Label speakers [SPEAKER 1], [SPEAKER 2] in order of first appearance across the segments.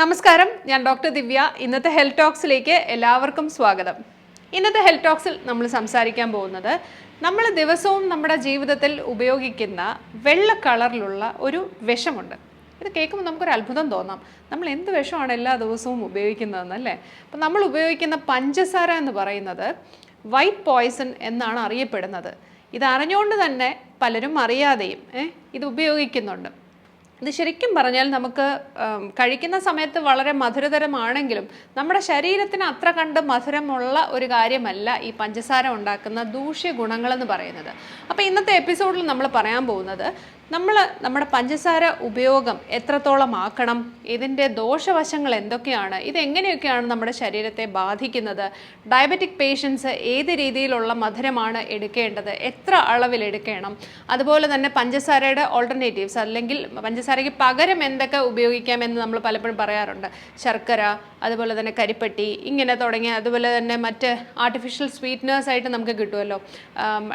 [SPEAKER 1] നമസ്കാരം ഞാൻ ഡോക്ടർ ദിവ്യ. ഇന്നത്തെ ഹെൽത്ത് ടോക്സിലേക്ക് എല്ലാവർക്കും സ്വാഗതം. ഇന്നത്തെ ഹെൽത്ത് ടോക്സിൽ നമ്മൾ സംസാരിക്കാൻ പോകുന്നത് നമ്മൾ ദിവസവും നമ്മുടെ ജീവിതത്തിൽ ഉപയോഗിക്കുന്ന വെള്ള കളറിലുള്ള ഒരു വിഷമുണ്ട്. ഇത് കേൾക്കുമ്പോൾ നമുക്കൊരു അത്ഭുതം തോന്നാം. നമ്മൾ എന്ത് വിഷമാണ് എല്ലാ ദിവസവും ഉപയോഗിക്കുന്നതെന്നല്ലേ? അപ്പം നമ്മൾ ഉപയോഗിക്കുന്ന പഞ്ചസാര എന്ന് പറയുന്നത് വൈറ്റ് പോയ്സൺ എന്നാണ് അറിയപ്പെടുന്നത്. ഇത് അറിഞ്ഞുകൊണ്ട് തന്നെ പലരും അറിയാതെയും ഇത് ഉപയോഗിക്കുന്നുണ്ട്. ഇത് ശരിക്കും പറഞ്ഞാൽ നമുക്ക് കഴിക്കുന്ന സമയത്ത് വളരെ മധുരതരമാണെങ്കിലും നമ്മുടെ ശരീരത്തിന് അത്ര കണ്ട് മധുരമുള്ള ഒരു കാര്യമല്ല ഈ പഞ്ചസാര ഉണ്ടാക്കുന്ന ദൂഷ്യ ഗുണങ്ങളെന്ന് പറയുന്നത്. അപ്പോൾ ഇന്നത്തെ എപ്പിസോഡിൽ നമ്മൾ പറയാൻ പോകുന്നത് നമ്മൾ നമ്മുടെ പഞ്ചസാര ഉപയോഗം എത്രത്തോളം ആക്കണം? ഇതിന്റെ ദോഷവശങ്ങൾ എന്തൊക്കെയാണ്? ഇതെങ്ങനെയൊക്കെയാണ് നമ്മുടെ ശരീരത്തെ ബാധിക്കുന്നത്? ഡയബറ്റിക് പേഷ്യൻസ് ഏത് രീതിയിലുള്ള മധുരമാണ് എടുക്കേണ്ടത്? എത്ര അളവിൽ എടുക്കണം? അതുപോലെ തന്നെ പഞ്ചസാരയുടെ ഓൾട്ടർനേറ്റീവ്സ് അല്ലെങ്കിൽ പഞ്ചസാരയ്ക്ക് പകരം എന്തൊക്കെ ഉപയോഗിക്കാമെന്ന് നമ്മൾ പലപ്പോഴും പറയാറുണ്ട്. ശർക്കര അതുപോലെ തന്നെ കരിപ്പട്ടി ഇങ്ങനെ തുടങ്ങിയ അതുപോലെ തന്നെ മറ്റ് ആർട്ടിഫിഷ്യൽ സ്വീറ്റ്നേഴ്സ് ആയിട്ട് നമുക്ക് കിട്ടുമല്ലോ.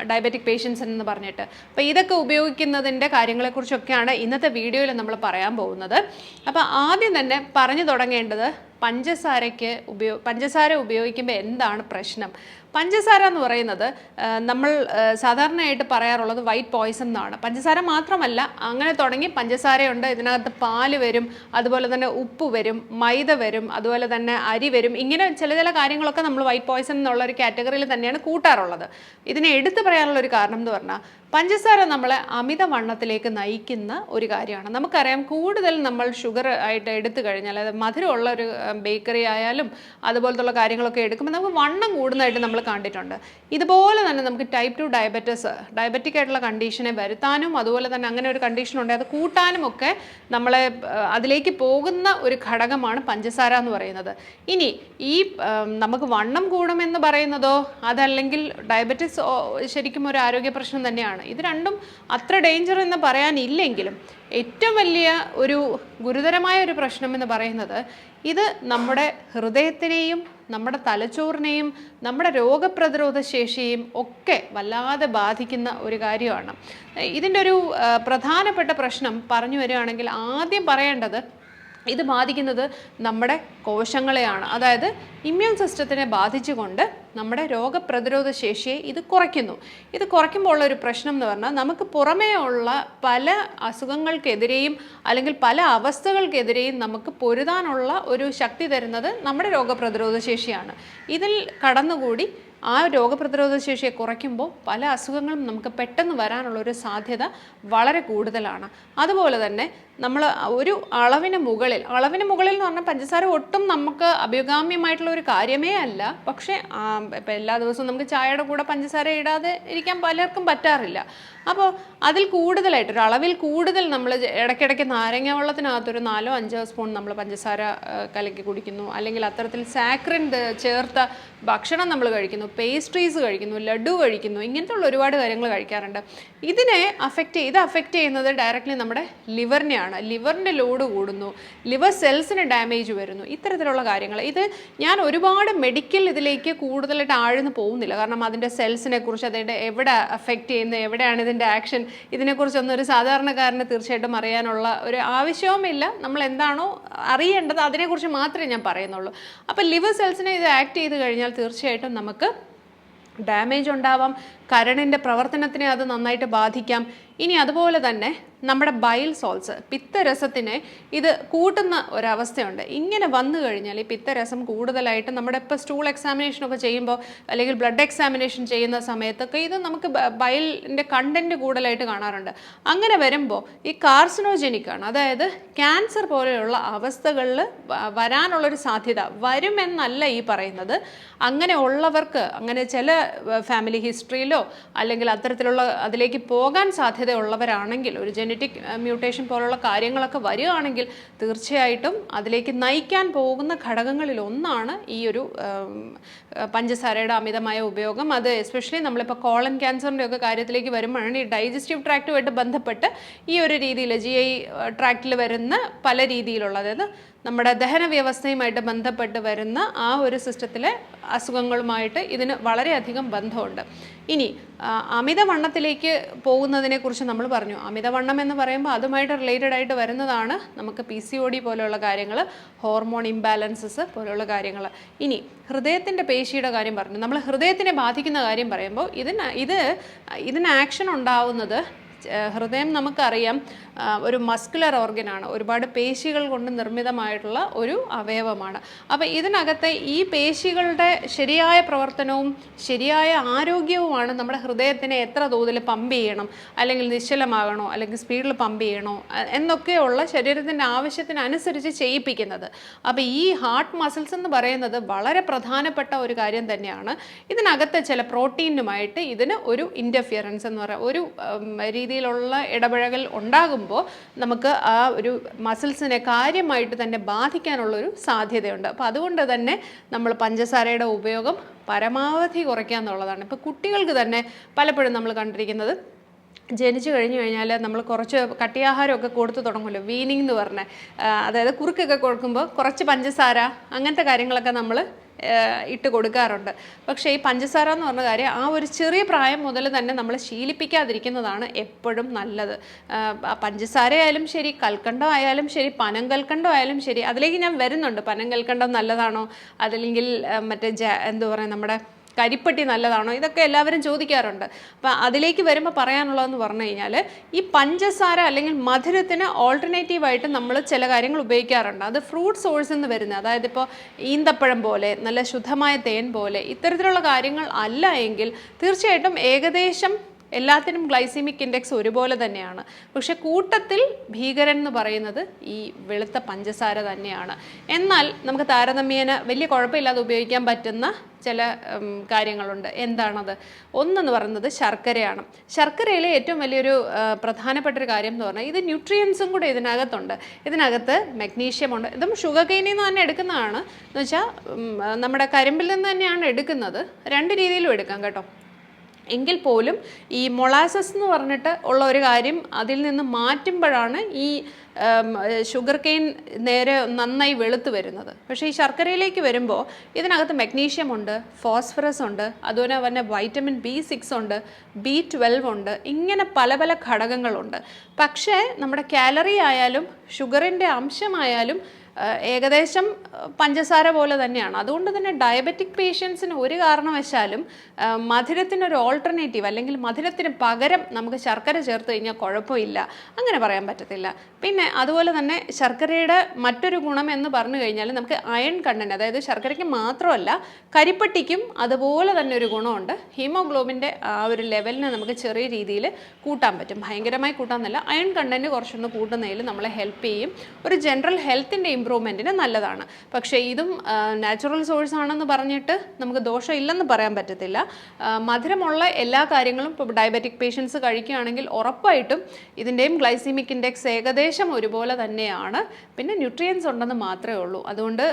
[SPEAKER 1] ഡയബറ്റിക് പേഷ്യൻസ് എന്ന് പറഞ്ഞിട്ട്. അപ്പോൾ ഇതൊക്കെ ഉപയോഗിക്കുന്നതിന്റെ കാര്യങ്ങളെക്കുറിച്ചൊക്കെയാണ് ഇന്നത്തെ വീഡിയോയിൽ നമ്മൾ പറയാൻ പോകുന്നത്. അപ്പോൾ ആദ്യം തന്നെ പറഞ്ഞു തുടങ്ങേണ്ടത് പഞ്ചസാരയ്ക്ക് ഉപയോ പഞ്ചസാര ഉപയോഗിക്കുമ്പോൾ എന്താണ് പ്രശ്നം? പഞ്ചസാര എന്ന് പറയുന്നത് നമ്മൾ സാധാരണയായിട്ട് പറയാറുള്ളത് വൈറ്റ് പോയ്സൺ എന്നാണ്. പഞ്ചസാര മാത്രമല്ല അങ്ങനെ തുടങ്ങി പഞ്ചസാരയുണ്ട് ഇതിനകത്ത് പാൽ വരും അതുപോലെ തന്നെ ഉപ്പ് വരും മൈദ വരും അതുപോലെ തന്നെ അരി വരും. ഇങ്ങനെ ചില ചില കാര്യങ്ങളൊക്കെ നമ്മൾ വൈറ്റ് പോയ്സൺ എന്നുള്ള ഒരു കാറ്റഗറിയിൽ തന്നെയാണ് കൂട്ടാറുള്ളത്. ഇതിനെ എടുത്തു പറയാനുള്ള ഒരു കാരണം എന്ന് പറഞ്ഞാൽ പഞ്ചസാര നമ്മളെ അമിതവണ്ണത്തിലേക്ക് നയിക്കുന്ന ഒരു കാര്യമാണ്. നമുക്കറിയാം കൂടുതൽ നമ്മൾ ഷുഗർ ആയിട്ട് എടുത്തു കഴിഞ്ഞാൽ അതായത് മധുരമുള്ള ഒരു ബേക്കറി ആയാലും അതുപോലത്തുള്ള കാര്യങ്ങളൊക്കെ എടുക്കുമ്പോൾ നമുക്ക് വണ്ണം കൂടുന്നതായിട്ട് നമ്മൾ കണ്ടിട്ടുണ്ട്. ഇതുപോലെ തന്നെ നമുക്ക് ടൈപ്പ് ടു ഡയബറ്റിസ് ഡയബറ്റിക് ആയിട്ടുള്ള കണ്ടീഷനെ വരുത്താനും അതുപോലെ തന്നെ അങ്ങനെ ഒരു കണ്ടീഷൻ ഉണ്ട് അത് കൂട്ടാനും ഒക്കെ നമ്മളെ അതിലേക്ക് പോകുന്ന ഒരു ഘടകമാണ് പഞ്ചസാര എന്ന് പറയുന്നത്. ഇനി ഈ നമുക്ക് വണ്ണം കൂടുമെന്ന് പറയുന്നതോ അതല്ലെങ്കിൽ ഡയബറ്റിസ് ശരിക്കും ഒരു ആരോഗ്യ പ്രശ്നം തന്നെയാണ്. ഇത് രണ്ടും അത്ര ഡേഞ്ചർ എന്ന് പറയാനില്ലെങ്കിലും ഏറ്റവും വലിയ ഒരു ഗുരുതരമായ ഒരു പ്രശ്നം എന്ന് പറയുന്നത് ഇത് നമ്മുടെ ഹൃദയത്തിനെയും നമ്മുടെ തലച്ചോറിനെയും നമ്മുടെ രോഗപ്രതിരോധ ശേഷിയെയും ഒക്കെ വല്ലാതെ ബാധിക്കുന്ന ഒരു കാര്യമാണ്. ഇതിന്റെ ഒരു പ്രധാനപ്പെട്ട പ്രശ്നം പറഞ്ഞു വരികയാണെങ്കിൽ ആദ്യം പറയേണ്ടത് ഇത് ബാധിക്കുന്നത് നമ്മുടെ കോശങ്ങളെയാണ്. അതായത് ഇമ്മ്യൂൺ സിസ്റ്റത്തിനെ ബാധിച്ചുകൊണ്ട് നമ്മുടെ രോഗപ്രതിരോധ ശേഷിയെ ഇത് കുറയ്ക്കുന്നു. ഇത് കുറയ്ക്കുമ്പോൾ ഉള്ള ഒരു പ്രശ്നം എന്ന് പറഞ്ഞാൽ നമുക്ക് പുറമേ ഉള്ള പല അസുഖങ്ങൾക്കെതിരെയും അല്ലെങ്കിൽ പല അവസ്ഥകൾക്കെതിരെയും നമുക്ക് പൊരുതാനുള്ള ഒരു ശക്തി തരുന്നത് നമ്മുടെ രോഗപ്രതിരോധ ശേഷിയാണ്. ഇതിൽ കടന്നുകൂടി ആ രോഗപ്രതിരോധ ശേഷിയെ കുറയ്ക്കുമ്പോൾ പല അസുഖങ്ങളും നമുക്ക് പെട്ടെന്ന് വരാനുള്ള ഒരു സാധ്യത വളരെ കൂടുതലാണ്. അതുപോലെ തന്നെ നമ്മൾ ഒരു അളവിന് മുകളിൽ അളവിന് മുകളിൽ എന്ന് പറഞ്ഞാൽ പഞ്ചസാര ഒട്ടും നമുക്ക് അഭികാമ്യമായിട്ടുള്ള ഒരു കാര്യമേ അല്ല. പക്ഷേ ഇപ്പം എല്ലാ ദിവസവും നമുക്ക് ചായയുടെ കൂടെ പഞ്ചസാര ഇടാതെ ഇരിക്കാൻ പലർക്കും പറ്റാറില്ല. അപ്പോൾ അതിൽ കൂടുതലായിട്ട് ഒരു അളവിൽ കൂടുതൽ നമ്മൾ ഇടയ്ക്കിടയ്ക്ക് നാരങ്ങ വെള്ളത്തിനകത്തൊരു നാലോ അഞ്ചോ സ്പൂൺ നമ്മൾ പഞ്ചസാര കലക്കി കുടിക്കുന്നു. അല്ലെങ്കിൽ അത്തരത്തിൽ സാക്രിൻ ചേർത്ത ഭക്ഷണം നമ്മൾ കഴിക്കുന്നു പേസ്ട്രീസ് കഴിക്കുന്നു ലഡു കഴിക്കുന്നു ഇങ്ങനത്തെ ഉള്ള ഒരുപാട് കാര്യങ്ങൾ കഴിക്കാറുണ്ട്. ഇതിനെ അഫക്റ്റ് ഇത് അഫക്റ്റ് ചെയ്യുന്നത് ഡയറക്റ്റ്ലി നമ്മുടെ ലിവറിനെയാണ് ലിവറിന്റെ ലോഡ് കൂടുന്നു ലിവർ സെൽസിന് ഡാമേജ് വരുന്നു ഇത്തരത്തിലുള്ള കാര്യങ്ങൾ. ഇത് ഞാൻ ഒരുപാട് മെഡിക്കൽ ഇതിലേക്ക് കൂടുതലായിട്ട് ആഴ്ന്നു പോകുന്നില്ല. കാരണം അതിന്റെ സെൽസിനെ കുറിച്ച് അതിന്റെ എവിടെ അഫക്റ്റ് ചെയ്യുന്നത് എവിടെയാണ് ഇതിന്റെ ആക്ഷൻ ഇതിനെക്കുറിച്ചൊന്നും ഒരു സാധാരണക്കാരന് തീർച്ചയായിട്ടും അറിയാനുള്ള ഒരു ആവശ്യവുമില്ല. നമ്മൾ എന്താണോ അറിയേണ്ടത് അതിനെക്കുറിച്ച് മാത്രമേ ഞാൻ പറയുന്നുള്ളൂ. അപ്പോൾ ലിവർ സെൽസിനെ ഇത് ആക്ട് ചെയ്ത് കഴിഞ്ഞാൽ തീർച്ചയായിട്ടും നമുക്ക് ഡാമേജ് ഉണ്ടാവാം. കരണിന്റെ പ്രവർത്തനത്തിനെ അത് നന്നായിട്ട് ബാധിക്കാം. ഇനി അതുപോലെ തന്നെ നമ്മുടെ ബൈൽ സോൾസ് പിത്തരസത്തിനെ ഇത് കൂട്ടുന്ന ഒരവസ്ഥയുണ്ട്. ഇങ്ങനെ വന്നു കഴിഞ്ഞാൽ ഈ പിത്തരസം കൂടുതലായിട്ട് നമ്മുടെ ഇപ്പോൾ സ്റ്റൂൾ എക്സാമിനേഷനൊക്കെ ചെയ്യുമ്പോൾ അല്ലെങ്കിൽ ബ്ലഡ് എക്സാമിനേഷൻ ചെയ്യുന്ന സമയത്തൊക്കെ ഇത് നമുക്ക് ബൈലിന്റെ കണ്ടന്റ് കൂടുതലായിട്ട് കാണാറുണ്ട്. അങ്ങനെ വരുമ്പോൾ ഈ കാർസിനോജനിക് ആണ്. അതായത് ക്യാൻസർ പോലെയുള്ള അവസ്ഥകളിൽ വരാനുള്ളൊരു സാധ്യത വരുമെന്നല്ല ഈ പറയുന്നത്. അങ്ങനെ ഉള്ളവർക്ക് അങ്ങനെ ചില ഫാമിലി ഹിസ്റ്ററിയിലോ അല്ലെങ്കിൽ അത്തരത്തിലുള്ള അതിലേക്ക് പോകാൻ സാധ്യതയുള്ളവരാണെങ്കിൽ ഒരു ജനറ്റിക് മ്യൂട്ടേഷൻ പോലുള്ള കാര്യങ്ങളൊക്കെ വരികയാണെങ്കിൽ തീർച്ചയായിട്ടും അതിലേക്ക് നയിക്കാൻ പോകുന്ന ഘടകങ്ങളിൽ ഒന്നാണ് ഈ ഒരു പഞ്ചസാരയുടെ അമിതമായ ഉപയോഗം. അത് എസ്പെഷ്യലി നമ്മളിപ്പോൾ കോളൻ ക്യാൻസറിന്റെ ഒക്കെ കാര്യത്തിലേക്ക് വരുമ്പോഴാണ് ഈ ഡൈജസ്റ്റീവ് ട്രാക്റ്റുമായിട്ട് ബന്ധപ്പെട്ട് ഈ ഒരു രീതിയിൽ ജി ഐ ട്രാക്റ്റിൽ വരുന്ന പല രീതിയിലുള്ള അതായത് നമ്മുടെ ദഹന വ്യവസ്ഥയുമായിട്ട് ബന്ധപ്പെട്ട് വരുന്ന ആ ഒരു സിസ്റ്റത്തിലെ അസുഖങ്ങളുമായിട്ട് ഇതിന് വളരെയധികം ബന്ധമുണ്ട്. ഇനി അമിതവണ്ണത്തിലേക്ക് പോകുന്നതിനെക്കുറിച്ച് നമ്മൾ പറഞ്ഞു. അമിതവണ്ണം എന്ന് പറയുമ്പോൾ അതുമായിട്ട് റിലേറ്റഡ് ആയിട്ട് വരുന്നതാണ് നമുക്ക് പി സി ഒ ഡി പോലെയുള്ള കാര്യങ്ങൾ ഹോർമോൺ ഇംബാലൻസസ് പോലെയുള്ള കാര്യങ്ങൾ. ഇനി ഹൃദയത്തിന്റെ പേശിയുടെ കാര്യം പറഞ്ഞു. നമ്മൾ ഹൃദയത്തിനെ ബാധിക്കുന്ന കാര്യം പറയുമ്പോൾ ഇതിന് ഇത് ഇതിന് ആക്ഷൻ ഉണ്ടാവുന്നത് ഹൃദയം നമുക്കറിയാം ഒരു മസ്കുലർ ഓർഗനാണ്. ഒരുപാട് പേശികൾ കൊണ്ട് നിർമ്മിതമായിട്ടുള്ള ഒരു അവയവമാണ്. അപ്പോൾ ഇതിനകത്തെ ഈ പേശികളുടെ ശരിയായ പ്രവർത്തനവും ശരിയായ ആരോഗ്യവുമാണ് നമ്മുടെ ഹൃദയത്തിനെ എത്ര തോതിൽ പമ്പ് ചെയ്യണം അല്ലെങ്കിൽ നിശ്ചലമാകണോ അല്ലെങ്കിൽ സ്പീഡിൽ പമ്പ് ചെയ്യണോ എന്നൊക്കെയുള്ള ശരീരത്തിന്റെ ആവശ്യത്തിനനുസരിച്ച് ചെയ്യിപ്പിക്കുന്നത്. അപ്പോൾ ഈ ഹാർട്ട് മസിൽസ് എന്ന് പറയുന്നത് വളരെ പ്രധാനപ്പെട്ട ഒരു കാര്യം തന്നെയാണ്. ഇതിനകത്തെ ചില പ്രോട്ടീനുമായിട്ട് ഇതിന് ഒരു ഇന്റർഫിയറൻസ് എന്ന് പറയുക ഒരു ഉം, രീതിയിലുള്ള ഇടപഴകൽ ഉണ്ടാകുമ്പോൾ നമുക്ക് ആ ഒരു മസിൽസിനെ കാര്യമായിട്ട് തന്നെ ബാധിക്കാനുള്ളൊരു സാധ്യതയുണ്ട്. അപ്പോൾ അതുകൊണ്ട് തന്നെ നമ്മൾ പഞ്ചസാരയുടെ ഉപയോഗം പരമാവധി കുറയ്ക്കുക എന്നുള്ളതാണ്. ഇപ്പോൾ കുട്ടികൾക്ക് തന്നെ പലപ്പോഴും നമ്മൾ കണ്ടിരിക്കുന്നത് ജനിച്ചു കഴിഞ്ഞു കഴിഞ്ഞാൽ നമ്മൾ കുറച്ച് കട്ടിയാഹാരമൊക്കെ കൊടുത്തു തുടങ്ങുമല്ലോ. വീനിങ് എന്ന് പറഞ്ഞ അതായത് കുറുക്കൊക്കെ കൊടുക്കുമ്പോൾ കുറച്ച് പഞ്ചസാര അങ്ങനത്തെ കാര്യങ്ങളൊക്കെ നമ്മൾ ഇട്ട് കൊടുക്കാറുണ്ട്. പക്ഷേ ഈ പഞ്ചസാര എന്ന് പറഞ്ഞ കാര്യം ആ ഒരു ചെറിയ പ്രായം മുതൽ തന്നെ നമ്മൾ ശീലിപ്പിക്കാതിരിക്കുന്നതാണ് എപ്പോഴും നല്ലത്. പഞ്ചസാര ആയാലും ശരി കൽക്കണ്ടം ആയാലും ശരി പനം കൽക്കണ്ടം ആയാലും ശരി അതിലേക്ക് ഞാൻ വരുന്നുണ്ട്. പനം കൽക്കണ്ടം നല്ലതാണോ? അതല്ലെങ്കിൽ മറ്റേ ജ എന്താ പറയുക നമ്മുടെ കരിപ്പട്ടി നല്ലതാണോ? ഇതൊക്കെ എല്ലാവരും ചോദിക്കാറുണ്ട്. അപ്പം അതിലേക്ക് വരുമ്പോൾ പറയാനുള്ളതെന്ന് പറഞ്ഞു കഴിഞ്ഞാൽ ഈ പഞ്ചസാര അല്ലെങ്കിൽ മധുരത്തിന് ഓൾട്ടർനേറ്റീവായിട്ട് നമ്മൾ ചില കാര്യങ്ങൾ ഉപയോഗിക്കാറുണ്ട്. അത് ഫ്രൂട്ട് സോഴ്സിൽ എന്ന് വരുന്നത്. അതായത് ഇപ്പോൾ ഈന്തപ്പഴം പോലെ നല്ല ശുദ്ധമായ തേൻ പോലെ ഇത്തരത്തിലുള്ള കാര്യങ്ങൾ അല്ല എങ്കിൽ തീർച്ചയായിട്ടും ഏകദേശം എല്ലാത്തിനും ഗ്ലൈസിമിക് ഇൻഡെക്സ് ഒരുപോലെ തന്നെയാണ്. പക്ഷെ കൂട്ടത്തിൽ ഭീകരൻ എന്ന് പറയുന്നത് ഈ വെളുത്ത പഞ്ചസാര തന്നെയാണ്. എന്നാൽ നമുക്ക് താരതമ്യേന വലിയ കുഴപ്പമില്ലാതെ ഉപയോഗിക്കാൻ പറ്റുന്ന ചില കാര്യങ്ങളുണ്ട്. എന്താണത്? ഒന്നെന്ന് പറയുന്നത് ശർക്കരയാണ്. ശർക്കരയിലെ ഏറ്റവും വലിയൊരു പ്രധാനപ്പെട്ട ഒരു കാര്യം എന്ന് പറഞ്ഞാൽ ഇത് ന്യൂട്രിയൻസും കൂടെ ഇതിനകത്തുണ്ട്. ഇതിനകത്ത് മഗ്നീഷ്യം ഉണ്ട്. ഇതും ഷുഗർ കെയിനിൽ നിന്ന് തന്നെ എടുക്കുന്നതാണ്. എന്ന് വെച്ചാൽ നമ്മുടെ കരിമ്പിൽ നിന്ന് തന്നെയാണ് എടുക്കുന്നത്. രണ്ട് രീതിയിലും എടുക്കാം കേട്ടോ. എങ്കിൽ പോലും ഈ മൊളാസസ് എന്ന് പറഞ്ഞിട്ട് ഉള്ള ഒരു കാര്യം അതിൽ നിന്ന് മാറ്റുമ്പോഴാണ് ഈ ഷുഗർ കെയിൻ നേരെ നന്നായി വെളുത്ത് വരുന്നത്. പക്ഷേ ഈ ശർക്കരയിലേക്ക് വരുമ്പോൾ ഇതിനകത്ത് മഗ്നീഷ്യം ഉണ്ട് ഫോസ്ഫറസ് ഉണ്ട് അതുപോലെ തന്നെ വൈറ്റമിൻ ബി സിക്സ് ഉണ്ട് ബി ട്വൽവ് ഉണ്ട് ഇങ്ങനെ പല പല ഘടകങ്ങളുണ്ട്. പക്ഷേ നമ്മുടെ കാലറി ആയാലും ഷുഗറിന്റെ അംശമായാലും ഏകദേശം പഞ്ചസാര പോലെ തന്നെയാണ്. അതുകൊണ്ട് തന്നെ ഡയബറ്റിക് പേഷ്യൻസിന് ഒരു കാരണവശാലും മധുരത്തിനൊരു ഓൾട്ടർനേറ്റീവ് അല്ലെങ്കിൽ മധുരത്തിന് പകരം നമുക്ക് ശർക്കര ചേർത്ത് കഴിഞ്ഞാൽ കുഴപ്പമില്ല. അങ്ങനെ പറയാൻ പറ്റത്തില്ല. പിന്നെ അതുപോലെ തന്നെ ശർക്കരയുടെ മറ്റൊരു ഗുണം എന്ന് പറഞ്ഞു കഴിഞ്ഞാൽ നമുക്ക് അയൺ കണ്ടന്റ് അതായത് ശർക്കരയ്ക്ക് മാത്രമല്ല കരിപ്പട്ടിക്കും അതുപോലെ തന്നെ ഒരു ഗുണമുണ്ട്. ഹീമോഗ്ലോബിന്റെ ആ ഒരു ലെവലിനെ നമുക്ക് ചെറിയ രീതിയിൽ കൂട്ടാൻ പറ്റും. ഭയങ്കരമായി കൂട്ടാന്നല്ല അയൺ കണ്ടന്റ് കുറച്ചൊന്ന് കൂട്ടുന്നതിൽ നമ്മളെ ഹെൽപ്പ് ചെയ്യും. ഒരു ജനറൽ ഹെൽത്തിന്റെ ഇമ്പ്രൂവ്മെന്റിന് നല്ലതാണ്. പക്ഷേ ഇതും നാച്ചുറൽ സോഴ്സ് ആണെന്ന് പറഞ്ഞിട്ട് നമുക്ക് ദോഷം ഇല്ലെന്ന് പറയാൻ പറ്റത്തില്ല. മധുരമുള്ള എല്ലാ കാര്യങ്ങളും ഇപ്പോൾ ഡയബറ്റിക് പേഷ്യൻസ് കഴിക്കുകയാണെങ്കിൽ ഉറപ്പായിട്ടും ഇതിന്റെയും ഗ്ലൈസിമിക് ഇൻഡെക്സ് ഏകദേശം ഒരുപോലെ തന്നെയാണ്. പിന്നെ ന്യൂട്രിയൻസ് ഉണ്ടെന്ന് മാത്രമേ ഉള്ളൂ. അതുകൊണ്ട്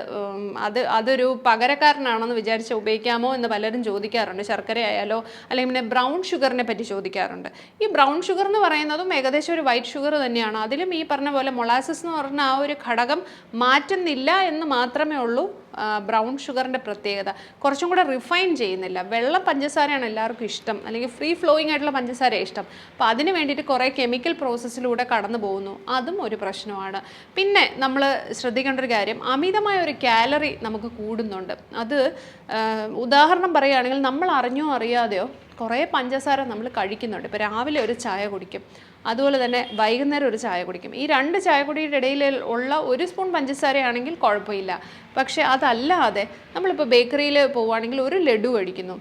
[SPEAKER 1] അത് അതൊരു പകരക്കാരനാണെന്ന് വിചാരിച്ച് ഉപയോഗിക്കാമോ എന്ന് പലരും ചോദിക്കാറുണ്ട്. ശർക്കര ആയാലോ അല്ലെങ്കിൽ പിന്നെ ബ്രൗൺ ഷുഗറിനെ പറ്റി ചോദിക്കാറുണ്ട്. ഈ ബ്രൗൺ ഷുഗർ എന്ന് പറയുന്നതും ഏകദേശം ഒരു വൈറ്റ് ഷുഗർ തന്നെയാണ്. അതിലും ഈ പറഞ്ഞ പോലെ മൊളാസിസ് എന്ന് പറഞ്ഞ ആ ഒരു ഘടകം മാറ്റുന്നില്ല എന്ന് മാത്രമേ ഉള്ളൂ ബ്രൗൺ ഷുഗറിന്റെ പ്രത്യേകത. കുറച്ചും കൂടെ റിഫൈൻ ചെയ്യുന്നില്ല. വെള്ള പഞ്ചസാരയാണ് എല്ലാവർക്കും ഇഷ്ടം. അല്ലെങ്കിൽ ഫ്രീ ഫ്ലോയിങ് ആയിട്ടുള്ള പഞ്ചസാര ഇഷ്ടം. അപ്പോൾ അതിന് വേണ്ടിയിട്ട് കുറേ കെമിക്കൽ പ്രോസസ്സിലൂടെ കടന്നു പോകുന്നു. അതും ഒരു പ്രശ്നമാണ്. പിന്നെ നമ്മൾ ശ്രദ്ധിക്കേണ്ട ഒരു കാര്യം അമിതമായ ഒരു കാലറി നമുക്ക് കൂടുന്നുണ്ട്. അത് ഉദാഹരണം പറയുകയാണെങ്കിൽ നമ്മൾ അറിഞ്ഞോ അറിയാതെയോ കുറേ പഞ്ചസാര നമ്മൾ കഴിക്കുന്നുണ്ട്. ഇപ്പോൾ രാവിലെ ഒരു ചായ കുടിക്കും. അതുപോലെ തന്നെ വൈകുന്നേരം ഒരു ചായ കുടിക്കും. ഈ രണ്ട് ചായ കുടിയുടെ ഇടയിൽ ഉള്ള ഒരു സ്പൂൺ പഞ്ചസാരയാണെങ്കിൽ കുഴപ്പമില്ല. പക്ഷേ അതല്ലാതെ നമ്മളിപ്പോൾ ബേക്കറിയിൽ പോവുകയാണെങ്കിൽ ഒരു ലഡു കഴിക്കുന്നു.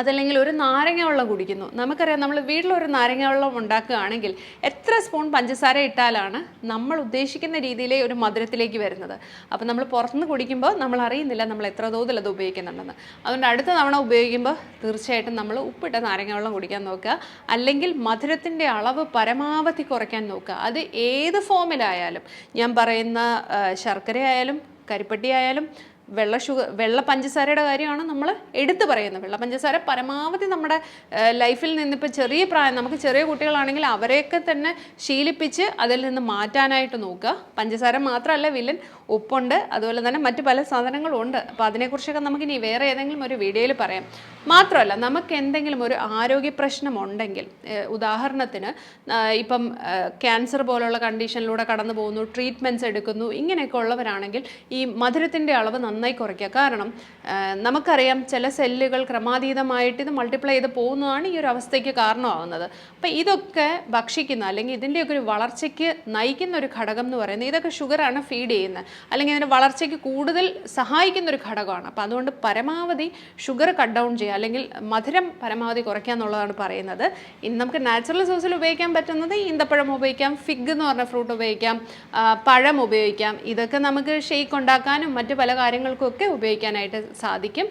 [SPEAKER 1] അതല്ലെങ്കിൽ ഒരു നാരങ്ങ വെള്ളം കുടിക്കുന്നു. നമുക്കറിയാം നമ്മൾ വീട്ടിലൊരു നാരങ്ങ വെള്ളം ഉണ്ടാക്കുകയാണെങ്കിൽ എത്ര സ്പൂൺ പഞ്ചസാര ഇട്ടാലാണ് നമ്മൾ ഉദ്ദേശിക്കുന്ന രീതിയിലെ ഒരു മധുരത്തിലേക്ക് വരുന്നത്. അപ്പോൾ നമ്മൾ പുറത്തുനിന്ന് കുടിക്കുമ്പോൾ നമ്മൾ അറിയുന്നില്ല നമ്മൾ എത്ര തോതിൽ അത് ഉപയോഗിക്കുന്നുണ്ടെന്ന്. അതുകൊണ്ട് അടുത്ത തവണ ഉപയോഗിക്കുമ്പോൾ തീർച്ചയായിട്ടും നമ്മൾ ഉപ്പിട്ട നാരങ്ങ വെള്ളം കുടിക്കാൻ നോക്കുക. അല്ലെങ്കിൽ മധുരത്തിന്റെ അളവ് പരമാവധി കുറയ്ക്കാൻ നോക്കുക. അത് ഏത് ഫോമിലായാലും ഞാൻ പറയുന്ന ശർക്കര ആയാലും കരിപ്പട്ടി ആയാലും വെള്ള ഷുഗർ വെള്ള പഞ്ചസാരയുടെ കാര്യമാണ് നമ്മൾ എടുത്തു പറയുന്നത്. വെള്ള പഞ്ചസാര പരമാവധി നമ്മുടെ ലൈഫിൽ നിന്നിപ്പോൾ ചെറിയ പ്രായം നമുക്ക് ചെറിയ കുട്ടികളാണെങ്കിൽ അവരെയൊക്കെ തന്നെ ശീലിപ്പിച്ച് അതിൽ നിന്ന് മാറ്റാനായിട്ട് നോക്കുക. പഞ്ചസാര മാത്രമല്ല വില്ലൻ ഉപ്പുണ്ട് അതുപോലെ തന്നെ മറ്റു പല സാധനങ്ങളും ഉണ്ട്. അപ്പോൾ അതിനെക്കുറിച്ചൊക്കെ നമുക്കിനി വേറെ ഏതെങ്കിലും ഒരു വീഡിയോയിൽ പറയാം. മാത്രമല്ല നമുക്ക് എന്തെങ്കിലും ഒരു ആരോഗ്യ പ്രശ്നം ഉണ്ടെങ്കിൽ ഉദാഹരണത്തിന് ഇപ്പം ക്യാൻസർ പോലുള്ള കണ്ടീഷനിലൂടെ കടന്നു പോകുന്നു ട്രീറ്റ്മെന്റ്സ് എടുക്കുന്നു ഇങ്ങനെയൊക്കെ ഉള്ളവരാണെങ്കിൽ ഈ മധുരത്തിന്റെ അളവ് നന്നായി കുറയ്ക്കുക. കാരണം നമുക്കറിയാം ചില സെല്ലുകൾ ക്രമാതീതമായിട്ട് ഇത് മൾട്ടിപ്ലൈ ചെയ്ത് പോകുന്നതാണ് ഈ ഒരു അവസ്ഥയ്ക്ക് കാരണമാകുന്നത് അപ്പം ഇതൊക്കെ ഭക്ഷിക്കുന്ന അല്ലെങ്കിൽ ഇതിന്റെയൊക്കെ ഒരു വളർച്ചയ്ക്ക് നയിക്കുന്ന ഒരു ഘടകം എന്ന് പറയുന്നത് ഇതൊക്കെ ഷുഗറാണ് ഫീഡ് ചെയ്യുന്നത്. അല്ലെങ്കിൽ ഇതിന്റെ വളർച്ചയ്ക്ക് കൂടുതൽ സഹായിക്കുന്ന ഒരു ഘടകമാണ്. അപ്പം അതുകൊണ്ട് പരമാവധി ഷുഗർ കട്ട് ഡൗൺ ചെയ്യുക അല്ലെങ്കിൽ മധുരം പരമാവധി കുറയ്ക്കുക എന്നുള്ളതാണ് പറയുന്നത്. ഇനി നമുക്ക് നാച്ചുറൽ സോഴ്സിൽ ഉപയോഗിക്കാൻ പറ്റുന്നത് ഈന്തപ്പഴം ഉപയോഗിക്കാം ഫിഗ് എന്ന് പറഞ്ഞ ഫ്രൂട്ട് ഉപയോഗിക്കാം പഴം ഉപയോഗിക്കാം. ഇതൊക്കെ നമുക്ക് ഷെയ്ക്ക് ഉണ്ടാക്കാനും മറ്റു പല കാര്യങ്ങൾക്കും ഒക്കെ ഉപയോഗിക്കാനായിട്ട് സാധിക്കും.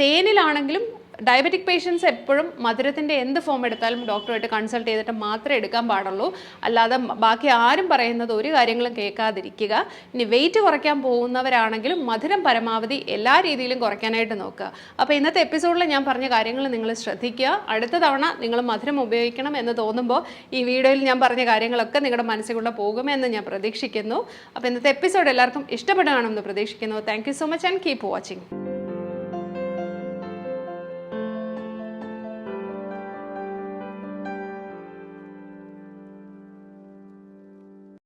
[SPEAKER 1] തേനിലാണെങ്കിലും ഡയബറ്റിക് പേഷ്യൻസ് എപ്പോഴും മധുരത്തിന്റെ എന്ത് ഫോം എടുത്താലും ഡോക്ടറുമായിട്ട് കൺസൾട്ട് ചെയ്തിട്ട് മാത്രമേ എടുക്കാൻ പാടുള്ളൂ. അല്ലാതെ ബാക്കി ആരും പറയുന്നത് ഒരു കാര്യങ്ങളും കേൾക്കാതിരിക്കുക. ഇനി വെയിറ്റ് കുറയ്ക്കാൻ പോകുന്നവരാണെങ്കിലും മധുരം പരമാവധി എല്ലാ രീതിയിലും കുറയ്ക്കാനായിട്ട് നോക്കുക. അപ്പോൾ ഇന്നത്തെ എപ്പിസോഡിൽ ഞാൻ പറഞ്ഞ കാര്യങ്ങൾ നിങ്ങൾ ശ്രദ്ധിക്കുക. അടുത്ത തവണ നിങ്ങൾ മധുരം ഉപയോഗിക്കണം എന്ന് തോന്നുമ്പോൾ ഈ വീഡിയോയിൽ ഞാൻ പറഞ്ഞ കാര്യങ്ങളൊക്കെ നിങ്ങളുടെ മനസ്സിൽ കൂടെ പോകുമെന്ന് ഞാൻ പ്രതീക്ഷിക്കുന്നു. അപ്പോൾ ഇന്നത്തെ എപ്പിസോഡ് എല്ലാവർക്കും ഇഷ്ടപ്പെടുകയാണെന്ന് പ്രതീക്ഷിക്കുന്നു. Thank so much and keep watching